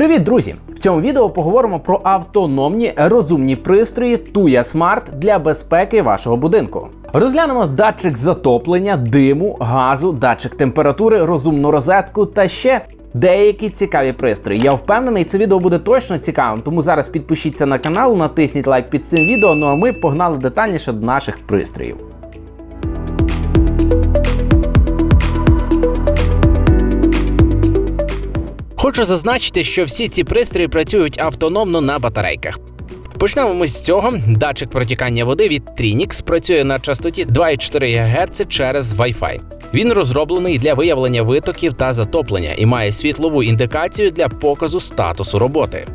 Привіт, друзі! В цьому відео поговоримо про автономні розумні пристрої Tuya Smart для безпеки вашого будинку. Розглянемо датчик затоплення, диму, газу, датчик температури, розумну розетку та ще деякі цікаві пристрої. Я впевнений, це відео буде точно цікавим, тому зараз підпишіться на канал, натисніть лайк під цим відео. Ну а ми погнали детальніше до наших пристроїв. Хочу зазначити, що всі ці пристрої працюють автономно на батарейках. Почнемо ми з цього. Датчик протікання води від Trinix працює на частоті 2,4 ГГц через Wi-Fi. Він розроблений для виявлення витоків та затоплення і має світлову індикацію для показу статусу роботи.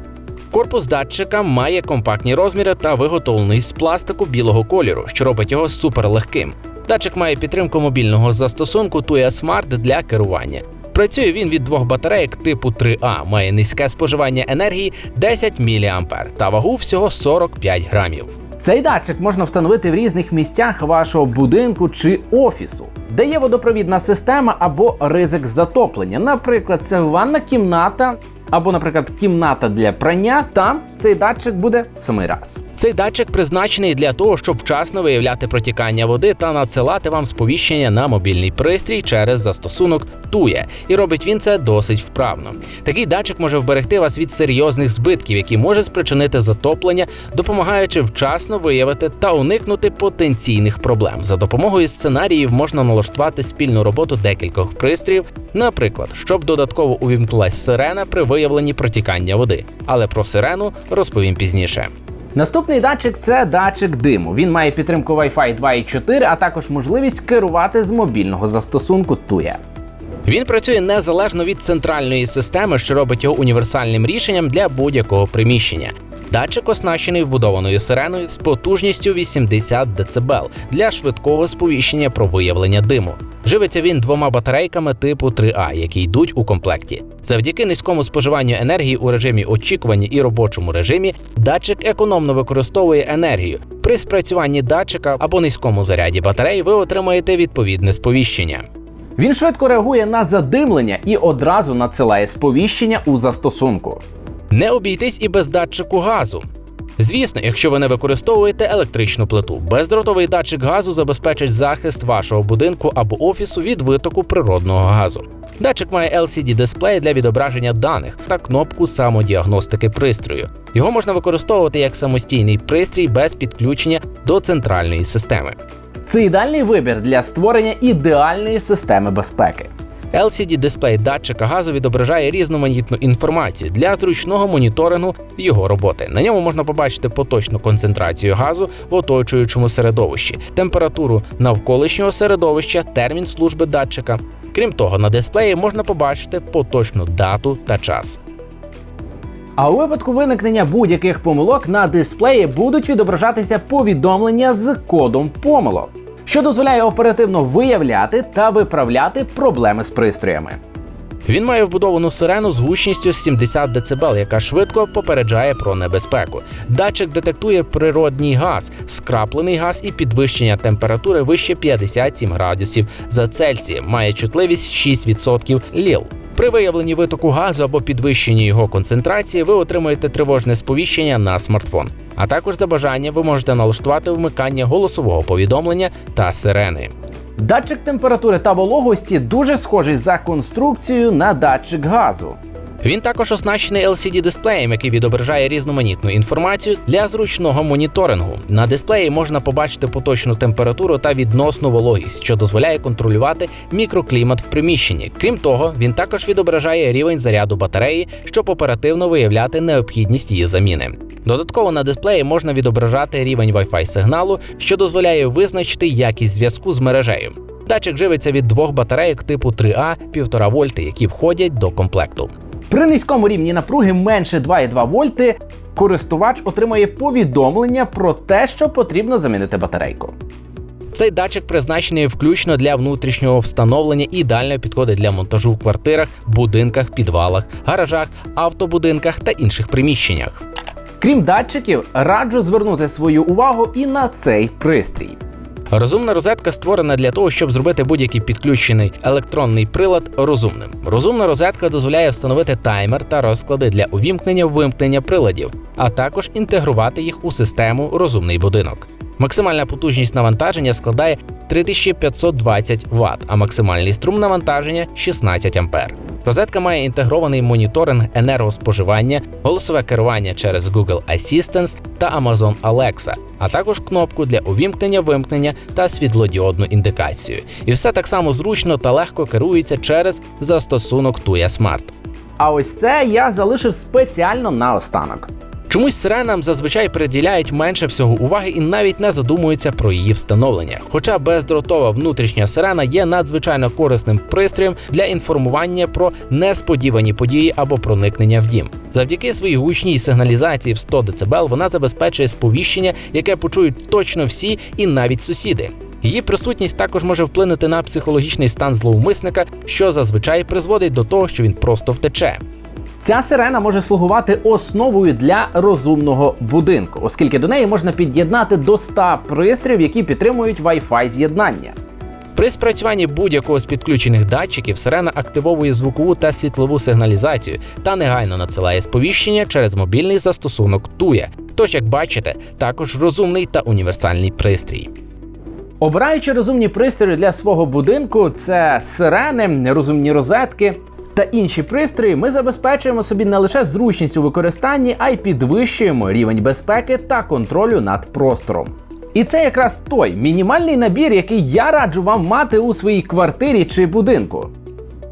Корпус датчика має компактні розміри та виготовлений з пластику білого кольору, що робить його суперлегким. Датчик має підтримку мобільного застосунку Tuya Smart для керування. Працює він від двох батарейок типу 3А, має низьке споживання енергії 10 мА та вагу всього 45 грамів. Цей датчик можна встановити в різних місцях вашого будинку чи офісу, де є водопровідна система або ризик затоплення. Наприклад, це ванна кімната. Або, наприклад, кімната для прання, там цей датчик буде самий раз. Цей датчик призначений для того, щоб вчасно виявляти протікання води та надсилати вам сповіщення на мобільний пристрій через застосунок Тує, і робить він це досить вправно. Такий датчик може вберегти вас від серйозних збитків, які може спричинити затоплення, допомагаючи вчасно виявити та уникнути потенційних проблем. За допомогою сценаріїв можна налаштувати спільну роботу декількох пристроїв, наприклад, щоб додатково увімкнулась сирена при виявленні протікання води. Але про сирену розповім пізніше. Наступний датчик це датчик диму. Він має підтримку Wi-Fi 2.4, а також можливість керувати з мобільного застосунку Tuya. Він працює незалежно від центральної системи, що робить його універсальним рішенням для будь-якого приміщення. Датчик оснащений вбудованою сиреною з потужністю 80 дБ для швидкого сповіщення про виявлення диму. Живиться він двома батарейками типу 3А, які йдуть у комплекті. Завдяки низькому споживанню енергії у режимі очікування і робочому режимі датчик економно використовує енергію. При спрацюванні датчика або низькому заряді батареї ви отримаєте відповідне сповіщення. Він швидко реагує на задимлення і одразу надсилає сповіщення у застосунку. Не обійтись і без датчику газу. Звісно, якщо ви не використовуєте електричну плиту, бездротовий датчик газу забезпечить захист вашого будинку або офісу від витоку природного газу. Датчик має LCD-дисплей для відображення даних та кнопку самодіагностики пристрою. Його можна використовувати як самостійний пристрій без підключення до центральної системи. Це ідеальний вибір для створення ідеальної системи безпеки. LCD-дисплей датчика газу відображає різноманітну інформацію для зручного моніторингу його роботи. На ньому можна побачити поточну концентрацію газу в оточуючому середовищі, температуру навколишнього середовища, термін служби датчика. Крім того, на дисплеї можна побачити поточну дату та час. А у випадку виникнення будь-яких помилок на дисплеї будуть відображатися повідомлення з кодом помилок, що дозволяє оперативно виявляти та виправляти проблеми з пристроями. Він має вбудовану сирену з гучністю 70 дБ, яка швидко попереджає про небезпеку. Датчик детектує природній газ, скраплений газ і підвищення температури вище 57 градусів за Цельсієм. Має чутливість 6% ЛІЛ. При виявленні витоку газу або підвищенні його концентрації ви отримуєте тривожне сповіщення на смартфон. А також за бажанням ви можете налаштувати вмикання голосового повідомлення та сирени. Датчик температури та вологості дуже схожий за конструкцією на датчик газу. Він також оснащений LCD-дисплеєм, який відображає різноманітну інформацію для зручного моніторингу. На дисплеї можна побачити поточну температуру та відносну вологість, що дозволяє контролювати мікроклімат в приміщенні. Крім того, він також відображає рівень заряду батареї, щоб оперативно виявляти необхідність її заміни. Додатково на дисплеї можна відображати рівень Wi-Fi сигналу, що дозволяє визначити якість зв'язку з мережею. Датчик живиться від двох батарейок типу 3А 1,5 вольти, які входять до комплекту. При низькому рівні напруги менше 2,2 вольти користувач отримає повідомлення про те, що потрібно замінити батарейку. Цей датчик призначений включно для внутрішнього встановлення і ідеально підходить для монтажу в квартирах, будинках, підвалах, гаражах, автобудинках та інших приміщеннях. Крім датчиків, раджу звернути свою увагу і на цей пристрій. Розумна розетка створена для того, щоб зробити будь-який підключений електронний прилад розумним. Розумна розетка дозволяє встановити таймер та розклади для увімкнення-вимкнення приладів, а також інтегрувати їх у систему розумний будинок. Максимальна потужність навантаження складає 3520 Вт, а максимальний струм навантаження 16 А. Розетка має інтегрований моніторинг енергоспоживання, голосове керування через Google Assistant та Amazon Alexa, а також кнопку для увімкнення, вимкнення та світлодіодну індикацію. І все так само зручно та легко керується через застосунок Tuya Smart. А ось це я залишив спеціально на останок. Чомусь сиренам зазвичай приділяють менше всього уваги і навіть не задумуються про її встановлення. Хоча бездротова внутрішня сирена є надзвичайно корисним пристроєм для інформування про несподівані події або проникнення в дім. Завдяки своїй гучній сигналізації в 100 дБ вона забезпечує сповіщення, яке почують точно всі і навіть сусіди. Її присутність також може вплинути на психологічний стан зловмисника, що зазвичай призводить до того, що він просто втече. Ця сирена може слугувати основою для розумного будинку, оскільки до неї можна під'єднати до 100 пристроїв, які підтримують Wi-Fi з'єднання. При спрацюванні будь-якого з підключених датчиків сирена активовує звукову та світлову сигналізацію та негайно надсилає сповіщення через мобільний застосунок Tuya. Тож, як бачите, також розумний та універсальний пристрій. Обираючи розумні пристрої для свого будинку, це сирени, розумні розетки та інші пристрої, ми забезпечуємо собі не лише зручність у використанні, а й підвищуємо рівень безпеки та контролю над простором. І це якраз той мінімальний набір, який я раджу вам мати у своїй квартирі чи будинку.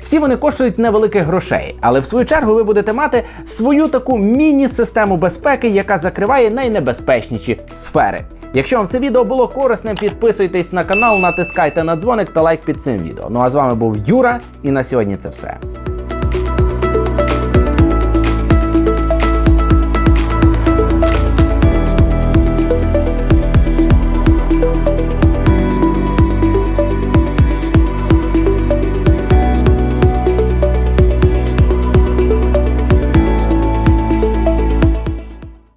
Всі вони коштують невеликих грошей, але в свою чергу ви будете мати свою таку міні-систему безпеки, яка закриває найнебезпечніші сфери. Якщо вам це відео було корисним, підписуйтесь на канал, натискайте на дзвоник та лайк під цим відео. Ну а з вами був Юра, і на сьогодні це все.